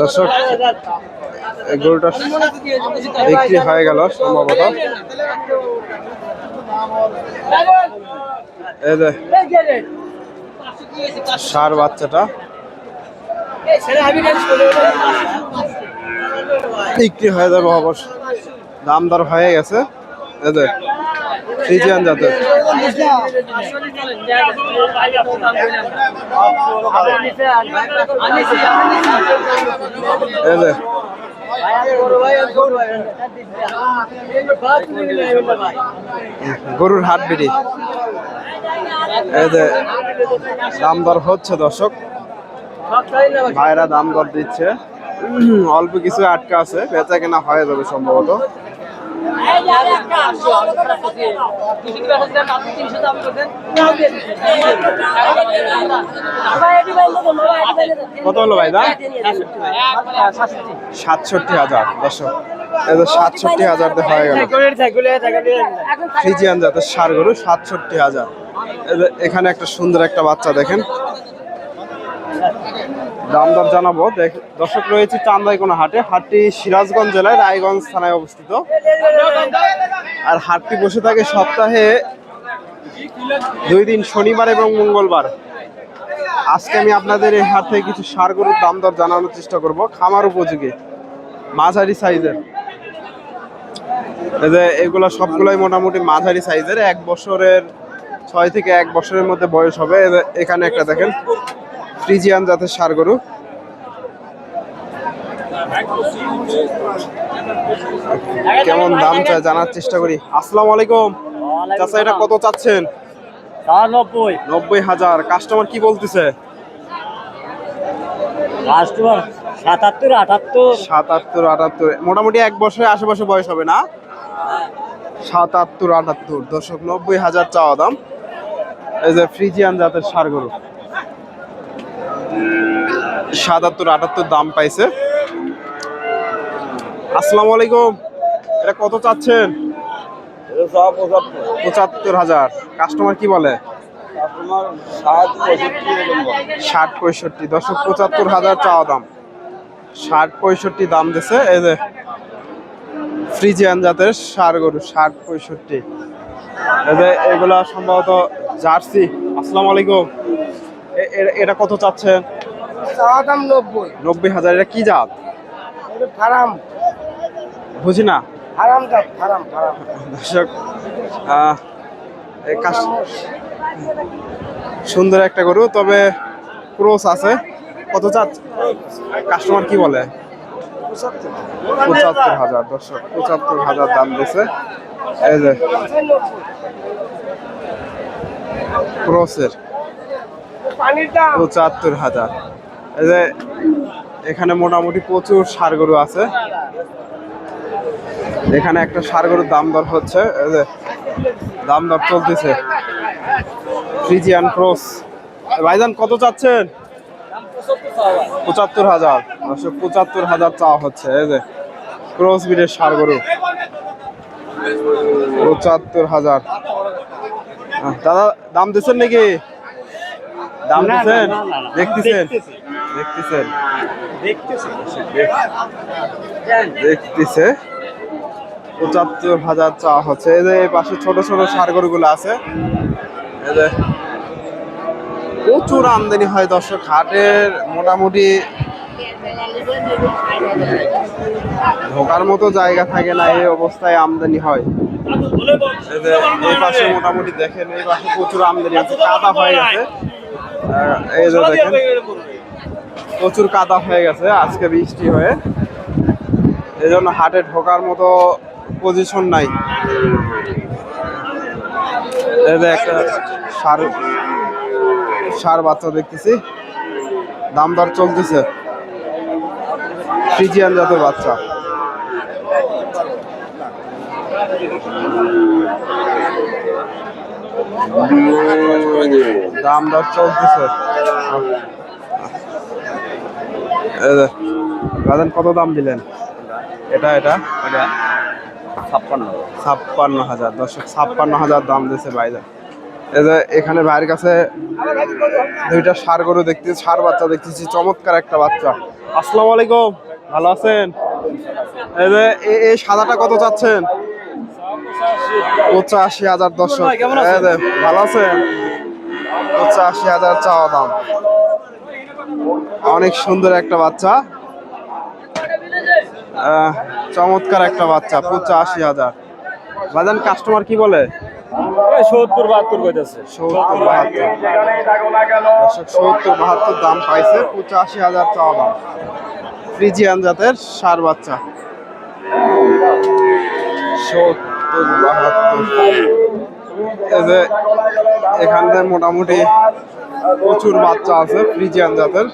দর্শক গরুটা বিক্রি হয়ে গেল সম্ভবত। এই যে, সার বাচ্চাটা। বিক্রি হয়ে যাবে অবশ্য। দাম দর হয়ে গেছে। এই যে ফ্রিজিয়ান জাতের। গরুর হাট বিড়ি। দাম দর হচ্ছে দর্শক। ভাইরা দাম দর দিচ্ছে। অল্প কিছু আটকা আছে, বেচা কেনা হয়ে যাবে সম্ভবত। কত হলো ভাই দাম সাতষট্টি হাজার, দর্শক। সাতষট্টি হাজার হয়ে গেল। ফ্রিজিয়ান জাতের সার গরু, সাতষট্টি হাজার। এখানে একটা সুন্দর একটা বাচ্চা দেখেন। দাম দর জানাব দর্শক রয়েছে চান্দাইকোনা হাটে। হাটটি সিরাজগঞ্জ জেলায় রায়গঞ্জ থানায় অবস্থিত। আর হাটটি বসে থাকে সপ্তাহে দুই দিন, শনিবার এবং মঙ্গলবার। আজকে আমি আপনাদের এই হাট থেকে কিছু সার গরুর দাম দর জানানোর চেষ্টা করব। খামার উপযোগী, মাঝারি সাইজের। এগুলো সবগুলোই মোটামুটি মাঝারি সাইজের। এক বছরের, ছয় থেকে এক বছরের মধ্যে বয়স হবে। এখানে একটা দেখেন ফ্রিজিয়ান জাতের সার গরু। কেমন দাম জানার চেষ্টা করি। আসসালামু আলাইকুম। চাচা এটা কত চাচ্ছেন? নব্বই। নব্বই হাজার। কাস্টমার কি বলতেছে? কাস্টমার সাতাত্তর আটাত্তর। সাতাত্তর আটাত্তর। মোটামুটি এক বছরের আশেপাশে বয়স হবে না? সাতাত্তর আটাত্তর। দশক নব্বই হাজার চাওয়া দাম। এই যে ফ্রিজিয়ান জাতের সার গরু। সাতাত্তর আটাত্তর দাম পাইছে। আসসালামু আলাইকুম। এটা কত চাচ্ছেন? পঁচাত্তর। হাজার। কাস্টমার কি বলে? ষাট পঁয়ষট্টি দশক পঁচাত্তর হাজার চাওয়া দাম। ষাট পঁয়ষট্টি দাম দিছে। এই যে ফ্রিজিয়ান জাতের সার গরু ষাট পঁয়ষট্টি। এই যে এগুলা সম্ভবত জার্সি। আসসালামু আলাইকুম। এটা কত চাচ্ছেন? চাওয়া দাম নব্বই। নব্বই হাজার এটা কি জাত? ফার্ম। বুঝি না? ফার্ম দাম ফার্ম ফার্ম। দর্শক সুন্দর একটা গরু তবে ক্রোস আছে। কত চাচ কাস্টমার কি বলে? পঁচাত্তর হাজার দর্শক পঁচাত্তর হাজার দাম দিয়েছে। এই যে ক্রসের। পঁচাত্তর হাজার। যে, এখানে মোটামুটি প্রচুর সার গরু আছে। এখানে একটা সার গরুর দাম দর হচ্ছে দাম দর চলতেছে। ফ্রিজিয়ান ভাইজান, কত চাচ্ছেন? পঁচাত্তর হাজার। পঁচাত্তর হাজার চাওয়া হচ্ছে, এই যে ক্রস বিডের সার গরু পঁচাত্তর হাজার। দাদা, দাম দিচ্ছেন নাকি? দাম দিচ্ছেন। দেখতেছেন? দেখতেছেন? দেখতেছে। পঁচাত্তর হাজার চাওয়া হচ্ছে। এই যে পাশে ছোট ছোট সার আছে। এই যে প্রচুর আমদানি হয় দর্শক হাটের মোটামুটি। ঢোকার মতো জায়গা থাকে না এই অবস্থায় আমদানি হয়। এই পাশে মোটামুটি দেখেন এই পাশে প্রচুর আমদানি আছে কাদা হয়ে গেছে। এই যে দেখেন প্রচুর কাদা হয়ে গেছে আজকে বৃষ্টি হয়ে। এই জন্য হাটে ঢোকার মতো পজিশন নাই। এই যে একটা সার সার বাচ্চা দেখতেছি। দাম দর চলতেছে। ফ্রিজিয়ান জাতের বাচ্চা। দাম দর চলতেছে গাজন কত দাম দিলেন? এটা এটা? ছাপ্পান্ন ছাপ্পান্ন হাজার। দর্শক ছাপ্পান্ন হাজার দাম দিয়েছে বাইরে এই যে এখানে ভাইয়ের কাছে দুইটা সার গরু দেখতেছি সার বাচ্চা দেখতেছি চমৎকার একটা বাচ্চা। আসসালামু আলাইকুম। ভালো আছেন? এই যে এই সাদাটা কত চাচ্ছেন? পঁচাশি হাজার দর্শক। ভালো আছেন? পঁচাশি হাজার চাওয়া দাম। অনেক সুন্দর একটা বাচ্চা। চমৎকার একটা বাচ্চা পঁচাশি হাজার। বাজান কাস্টমার কি বলে? সত্তর বাহাত্তর কইতেছে। সত্তর বাহাত্তর। সত্তর বাহাত্তর দাম পাইছে পঁচাশি হাজার চাওয়া দাম। ফ্রিজিয়ান জাতের সার বাচ্চা। সত্তর। বাহাত্তর এই এখানে মোটামুটি প্রচুর বাচ্চা আছে, ফ্রিজিয়ান জাতের।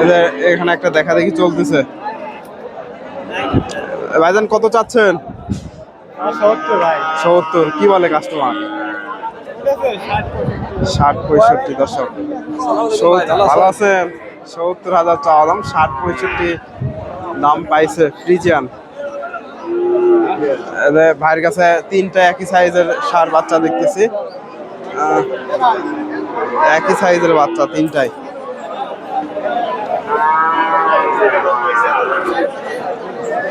এদের এখানে একটা দেখা দেখি চলতেছে। ভাইজান, কত চাচ্ছেন? সত্তর কি বলে কাস্টমার ষাট পঁয়ষট্টি দশক ভালো আছেন? সত্তর হাজার চাওয়া দাম, ষাট পঁয়ষট্টি দাম পাইছে ফ্রিজিয়ান। ভাইয়ের কাছে তিনটা একই সাইজের সার বাচ্চা দেখতেছি। একই সাইজের বাচ্চা, তিনটাই।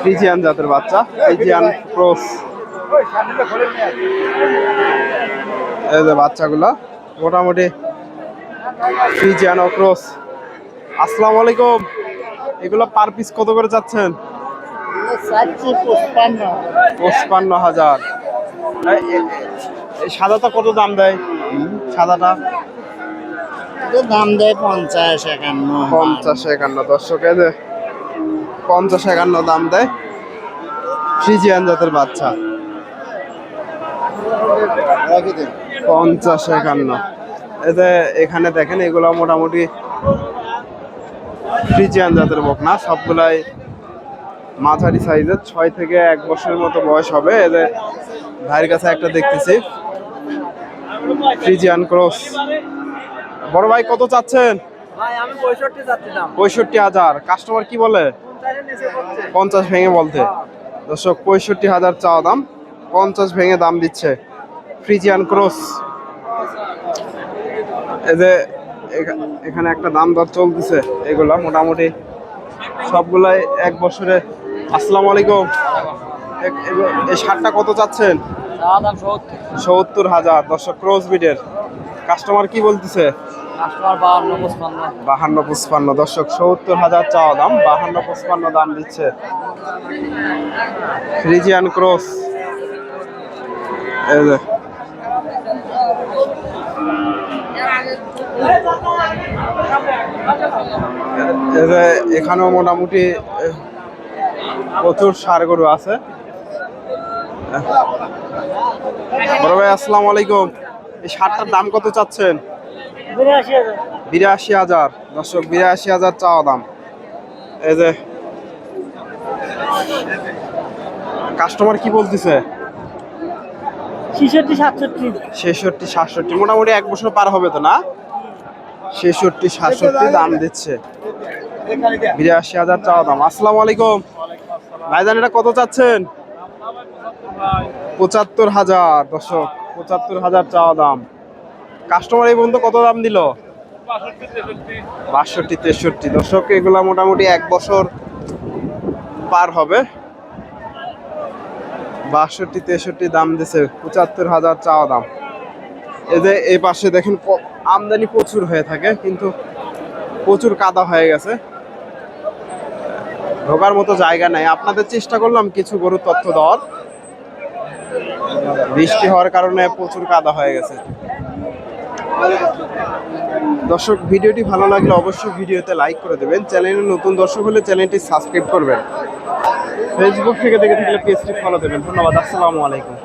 ফ্রিজিয়ান জাতের বাচ্চা, ফ্রিজিয়ান ক্রস। এই যে বাচ্চাগুলো, মোটামুটি ফ্রিজিয়ান ক্রস। আসসালামু আলাইকুম। এগুলো পার পিস কত করে যাচ্ছেন পঁচপান্ন হাজার। এই- এই- এই সাদাটা কত দাম দেয়? সাদাটা? দাম দেয় পঞ্চাশ একান্ন পঞ্চাশ একান্ন দর্শক পঞ্চাশ একান্ন দাম দেয় ফ্রিজিয়ান জাতের বাচ্চা। পঞ্চাশ একান্ন। যে এখানে দেখেন এগুলো মোটামুটি ফ্রিজিয়ান জাতের বকনা সবগুলাই মাঝারি সাইজের ছয় থেকে এক বছরের মতো বয়স হবে। এদের ভাইয়ের কাছে একটা দেখতেছি। ফ্রিজিয়ান ক্রস বড় ভাই কত চাচ্ছেন? পঁয়ষট্টি হাজার। কাস্টমার কি বলে? পঞ্চাশ ভেঙে বলতে। দর্শক পঁয়ষট্টি হাজার চাওয়া দাম। পঞ্চাশ ভেঙে দাম দিচ্ছে। ফ্রিজিয়ান ক্রস যে এখানে একটা দাম দর চলতেছে। এগুলা মোটামুটি সবগুলাই এক বছরে আসসালামু আলাইকুম। এই শার্টটা কত চাচ্ছেন? সত্তর হাজার। দর্শক ক্রস বিডের। কাস্টমার কি বলতেছে? বাহান্ন পুষ্পান্ন দর্শক, সত্তর হাজার চাওয়া দাম, বাহান্ন পুষ্পান্ন দাম দিচ্ছে। ফ্রিজিয়ান ক্রস এখানেও মোটামুটি প্রচুর সার গরু আছে। বড় ভাই আসসালামু আলাইকুম। এই সারটার দাম কত চাচ্ছেন? বিরাশি হাজার। দর্শক বিরাশি হাজার চাওয়া দাম। এই যে কাস্টমার কি বলতেছে? ছেষট্টি সাতষট্টি। ছেষট্টি সাতষট্টি মোটামুটি এক বছর পার হবে তো না? ছেষট্টি সাতষট্টি দাম দিচ্ছে। বিরাশি হাজার চাওয়া দাম। আসসালামু আলাইকুম। ভাইজান, এটা কত চাচ্ছেন? পঁচাত্তর হাজার, দর্শক, পঁচাত্তর হাজার চাওয়া দাম। কাস্টমার এই পর্যন্ত কত দাম দিল? বাষট্টি, তেষট্টি দর্শক, এগুলা মোটামুটি এক বছর পার হবে। বাষট্টি, তেষট্টি দাম দিছে, পঁচাত্তর হাজার চাওয়া দাম। যে এই পাশে দেখেন আমদানি প্রচুর হয়ে থাকে, কিন্তু প্রচুর কাদা হয়ে গেছে। ঢোকার মতো জায়গা নাই। আপনাদের চেষ্টা করলাম কিছু গরুর তথ্য দেওয়ার। বৃষ্টি হওয়ার কারণে প্রচুর কাদা হয়ে গেছে। দর্শক, ভিডিওটি ভালো লাগলে অবশ্যই ভিডিওতে লাইক করে দেবেন। চ্যানেলে নতুন দর্শক হলে চ্যানেলটি সাবস্ক্রাইব করবেন। ফেসবুক থেকে দেখে থাকলে পেজটি ফলো দেবেন। ধন্যবাদ, আসসালামু আলাইকুম।